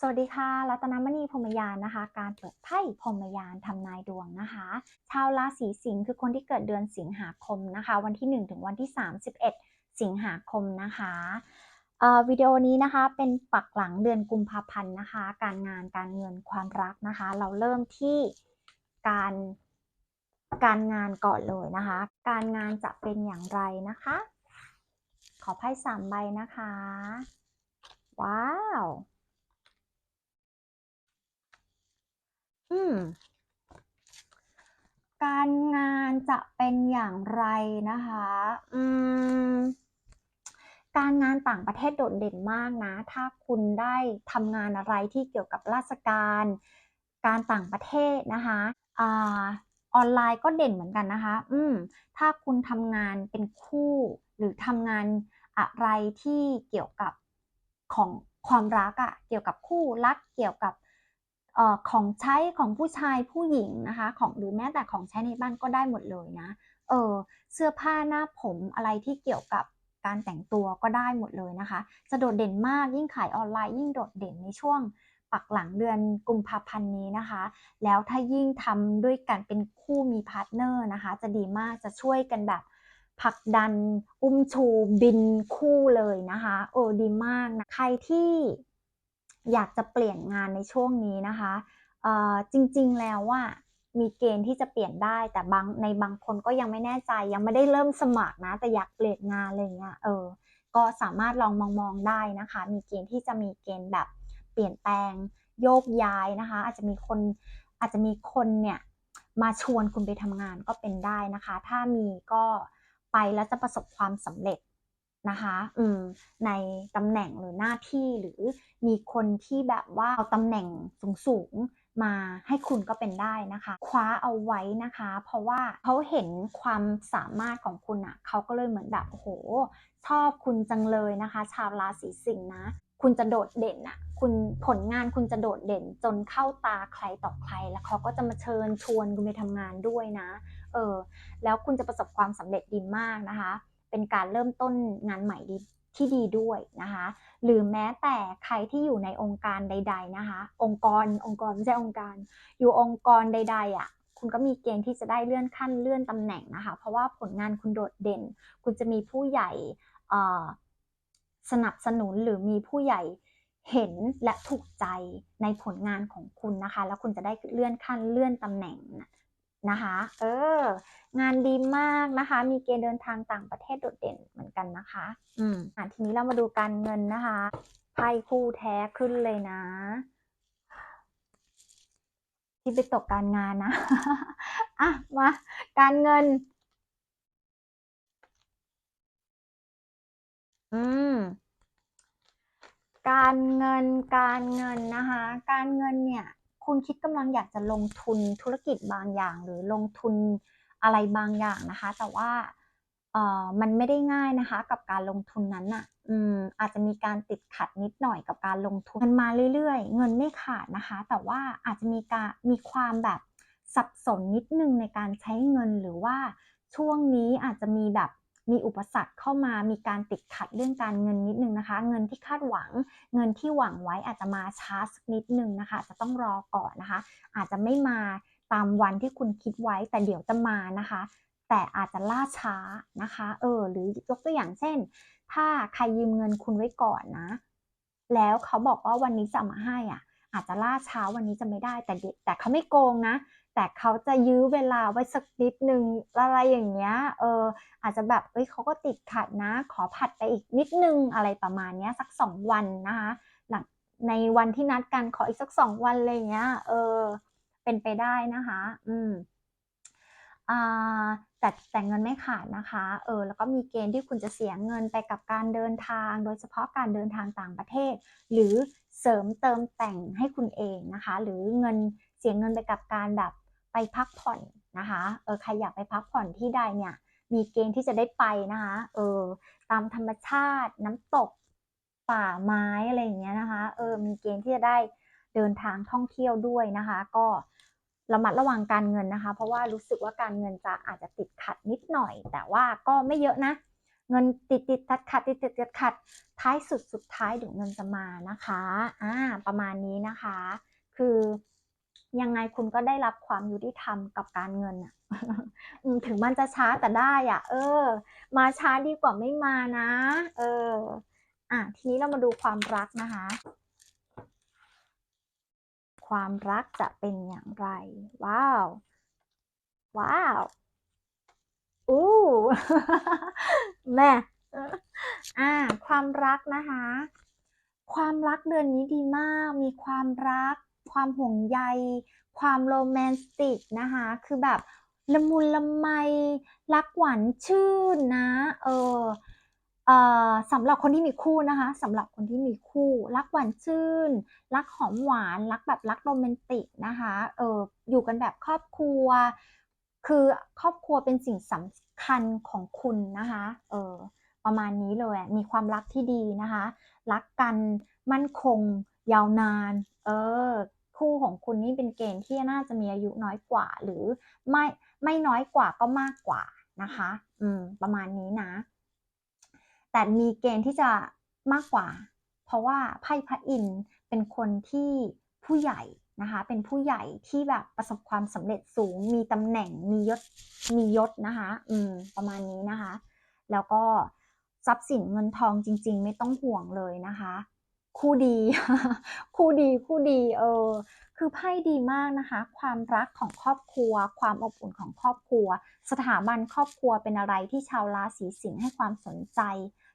สวัสดีค่ะรัตนมณีพรมยานนะคะ การเปิดไพ่พรมยานทำนายดวงนะคะ ชาวราศีสิงห์คือคนที่เกิดเดือนสิงหาคมนะคะ วันที่ 1 ถึงวันที่ 31 สิงหาคมนะคะวิดีโอนี้นะคะเป็นปักหลังเดือนกุมภาพันธ์นะคะ การงานการเงินความรักนะคะ เราเริ่มที่การการงานก่อนเลยนะคะ การงานจะเป็นอย่างไรนะคะ ขอไพ่สามใบนะคะ ว้าว อืม การงานจะเป็นอย่างไรนะคะ อืม การงานต่างประเทศโดดเด่นมากนะ ถ้าคุณได้ทำงานอะไรที่เกี่ยวกับราชการ การต่างประเทศนะคะอ่าออนไลน์ก็เด่นเหมือนกันนะคะ อืม ถ้าคุณทำงานเป็นคู่ หรือทำงานอะไรที่เกี่ยวกับของความรักอะเกี่ยวกับคู่รัก เกี่ยวกับเอ่อ ของใช้ของผู้ชายผู้หญิงนะคะ ของหรือแม้แต่ของใช้ในบ้านก็ได้หมดเลยนะ เออเสื้อผ้าหน้าผมอะไรที่เกี่ยวกับการแต่งตัวก็ได้หมดเลยนะคะ จะโดดเด่นมากยิ่งขายออนไลน์ยิ่งโดดเด่นในช่วงปักหลังเดือนกุมภาพันธ์นี้นะคะ แล้วถ้ายิ่งทำด้วยกันเป็นคู่มีพาร์ทเนอร์นะคะ จะดีมากจะช่วยกันแบบผลักดันอุ้มชูบินคู่เลยนะคะเออดีมากนะใครที่ อยากจะเปลี่ยนงานในช่วงนี้นะคะเอ่อจริงๆแล้วว่ามีเกณฑ์ที่จะเปลี่ยนได้แต่บางในบางคนก็ยังไม่แน่ใจ ยังไม่ได้เริ่มสมัครนะ แต่อยากเปลี่ยนงานอะไรเงี้ยเออ ก็สามารถลองมองมองได้นะคะ มีเกณฑ์ที่จะมีเกณฑ์แบบเปลี่ยนแปลงโยกย้ายนะคะ อาจจะมีคนอาจจะมีคนเนี่ยมาชวนคุณไปทำงานก็เป็นได้นะคะ ถ้ามีก็ไปแล้วจะประสบความสำเร็จ นะคะอืมในตำแหน่งหรือหน้าที่หรือมีคนที่แบบว่าเอาตำแหน่งสูงๆมาให้คุณก็เป็นได้นะคะ คว้าเอาไว้นะคะ เพราะว่าเขาเห็นความสามารถของคุณอะ่ะเขาก็เลยเหมือนแบบโอ้โหชอบคุณจังเลยนะคะ ชาวราศีสิงห์นะคุณจะโดดเด่นอะ่ะคุณผลงานคุณจะโดดเด่นจนเข้าตาใครต่อใคร แล้วเขาก็จะมาเชิญชวนคุณไปทำงานด้วยนะ เออ แล้วคุณจะประสบความสำเร็จดีมากนะคะ เป็นการเริ่มต้นงานใหม่ที่ดีด้วยนะคะ หรือแม้แต่ใครที่อยู่ในองค์การใด ๆนะคะ องค์กรองค์กรไม่ใช่องค์การ อยู่องค์กรใด ๆอะคุณก็มีเกณฑ์ที่จะได้เลื่อนขั้นเลื่อนตำแหน่งนะคะ เพราะว่าผลงานคุณโดดเด่น คุณจะมีผู้ใหญ่สนับสนุนหรือมีผู้ใหญ่เห็นและถูกใจในผลงานของคุณนะคะ แล้วคุณจะได้เลื่อนขั้นเลื่อนตำแหน่ง นะคะ เออ งานดีมากนะคะ มีเกณฑ์เดินทางต่างประเทศโดดเด่นเหมือนกันนะคะ อืมอะทีนี้เรามาดูการเงินนะคะไพ่คู่แท้ขึ้นเลยนะ ที่ไปตกการงานนะ อะ มา การเงิน อืมการเงินการเงินนะคะ การเงินเนี่ย คุณคิดกำลังอยากจะลงทุนธุรกิจบางอย่าง หรือลงทุนอะไรบางอย่างนะคะ แต่ว่าเอ่อมันไม่ได้ง่ายนะคะ กับการลงทุนนั้นน่ะอืมอาจจะมีการติดขัดนิดหน่อยกับการลงทุนมันมาเรื่อยๆ เงินไม่ขาดนะคะ แต่ว่าอาจจะมีการมีความแบบสับสนนิดนึงในการใช้เงินหรือว่าช่วงนี้อาจจะมีแบบ มีอุปสรรคเข้ามามีการติดขัดเรื่องการเงินนิดนึงนะคะ เงินที่คาดหวัง เงินที่หวังไว้อาจจะมาช้าสักนิดนึงนะคะ จะต้องรอก่อนนะคะ อาจจะไม่มาตามวันที่คุณคิดไว้แต่เดี๋ยวจะมานะคะ แต่อาจจะล่าช้านะคะ เออ หรือยกตัวอย่างเช่น ถ้าใครยืมเงินคุณไว้ก่อนนะ แล้วเขาบอกว่าวันนี้จะมาให้อะ อาจจะล่าช้าวันนี้จะไม่ได้ แต่แต่เขาไม่โกงนะ แต่เขาจะยื้อเวลาไว้สักนิดนึงอะไรอย่างเงี้ยเอออาจจะแบบเอ้ยเขาก็ติดขัดนะ ขอผัดไปอีกนิดนึงอะไรประมาณเนี้ยสักสองวันนะคะหลังในวันที่นัดกันขออีกสักสองวันอะไรเงี้ยเออเป็นไปได้นะคะ อืม แต่แต่เงินไม่ขาดนะคะ เออ แล้วก็มีเกณฑ์ที่คุณจะเสียเงินไปกับการเดินทาง โดยเฉพาะการเดินทางต่างประเทศ หรือเสริมเติมแต่งให้คุณเองนะคะ หรือเงินเสียเงินไปกับการแบบไปพักผ่อนนะคะ เออ ใครอยากไปพักผ่อนที่ใดเนี่ย มีเกณฑ์ที่จะได้ไปนะคะ เออ ตามธรรมชาติ น้ำตก ป่าไม้อะไรอย่างเงี้ยนะคะ เออ มีเกณฑ์ที่จะได้เดินทางท่องเที่ยวด้วยนะคะ ก็ ระมัดระวังการเงินนะคะ เพราะว่ารู้สึกว่าการเงินจะอาจจะติดขัดนิดหน่อย แต่ว่าก็ไม่เยอะนะ เงินติดติดขัดขัดติดติดขัดขัดท้ายสุดสุดท้ายเดี๋ยวเงินจะมานะคะอ่าประมาณนี้นะคะ คือยังไงคุณก็ได้รับความยุติธรรมกับการเงินอะถึงมันจะช้าแต่ได้อะเออ มาช้าดีกว่าไม่มานะ เออ อะทีนี้เรามาดูความรักนะคะ ความรักจะเป็นอย่างไร ว้าว ว้าวอู้แม่อ่า ความรักนะคะ ความรักเดือนนี้ดีมาก มีความรัก ความห่วงใย ความโรแมนติกนะคะ คือแบบละมุนละไม รักหวานชื่นนะ เออเอ่อ สำหรับคนที่มีคู่นะคะสำหรับคนที่มีคู่ รักหวานชื่น รักหอมหวาน รักแบบรักโรแมนติกนะคะเอออยู่กันแบบครอบครัว คือครอบครัวเป็นสิ่งสำคัญของคุณนะคะเออประมาณนี้เลยมีความรักที่ดีนะคะ รักกันมั่นคง ยาวนาน เออคู่ของคุณนี่เป็นเกณฑ์ที่น่าจะมีอายุน้อยกว่า หรือไม่ไม่น้อยกว่าก็มากกว่านะคะ อืมประมาณนี้นะ แต่มีเกณฑ์ที่จะมากกว่า เพราะว่าไพ่พระอินทร์เป็นคนที่ผู้ใหญ่นะคะเป็นผู้ใหญ่ที่แบบประสบความสำเร็จสูง มีตำแหน่งมียศมียศนะคะอืมประมาณนี้นะคะ แล้วก็ทรัพย์สินเงินทองจริง ๆ ไม่ต้องห่วงเลยนะคะ คู่ดี คู่ดีคู่ดีเออคือไพ่ดีมากนะคะ ความรักของครอบครัว ความอบอุ่นของครอบครัว สถาบันครอบครัวเป็นอะไรที่ชาวราศีสิงห์ให้ความสนใจ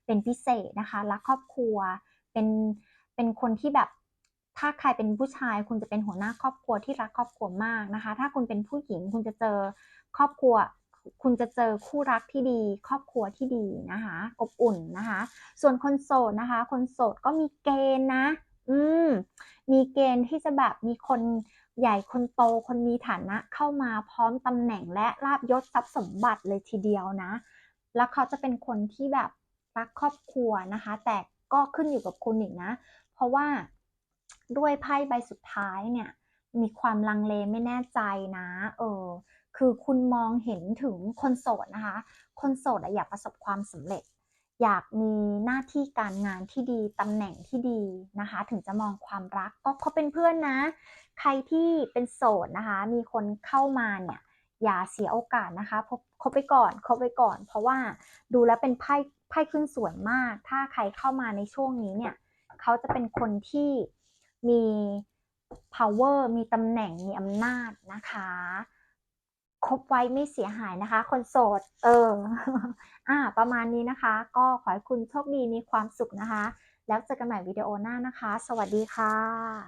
เป็นพิเศษนะคะรักครอบครัวเป็นเป็นคนที่แบบถ้าใครเป็นผู้ชายคุณจะเป็นหัวหน้าครอบครัวที่รักครอบครัวมากนะคะ ถ้าคุณเป็นผู้หญิงคุณจะเจอครอบครัว คุณจะเจอคู่รักที่ดี ครอบครัวที่ดีนะคะอบอุ่นนะคะ ส่วนคนโสดนะคะ คนโสดก็มีเกณฑ์นะ อืมมีเกณฑ์ที่จะแบบมีคนใหญ่คนโตคนมีฐานะเข้ามาพร้อมตำแหน่งและลาบยศทรัพย์สมบัติเลยทีเดียวนะ แล้วเขาจะเป็นคนที่แบบ รักครอบครัวนะคะ แต่ก็ขึ้นอยู่กับคุณอีกนะ เพราะว่าด้วยไพ่ใบสุดท้ายเนี่ย มีความลังเลไม่แน่ใจนะ เออ คือคุณมองเห็นถึงคนโสดนะคะ คนโสดอยากประสบความสำเร็จ อยากมีหน้าที่การงานที่ดีตำแหน่งที่ดีนะคะ ถึงจะมองความรักก็เขาเป็นเพื่อนนะ ใครที่เป็นโสดนะคะ มีคนเข้ามาเนี่ยอย่าเสียโอกาสนะคะพบคบไปก่อนคบไปก่อน เพราะว่าดูแล้วเป็นไพ่ ไพ่ขึ้นสวยมาก ถ้าใครเข้ามาในช่วงนี้เนี่ย เขาจะเป็นคนที่มี power มีตำแหน่ง มีอำนาจนะคะคบไว้ไม่เสียหายนะคะ คนโสด เออ อ่า ประมาณนี้นะคะ ก็ขอให้คุณโชคดีมีความสุขนะคะ แล้วเจอกันใหม่วิดีโอหน้านะคะ สวัสดีค่ะ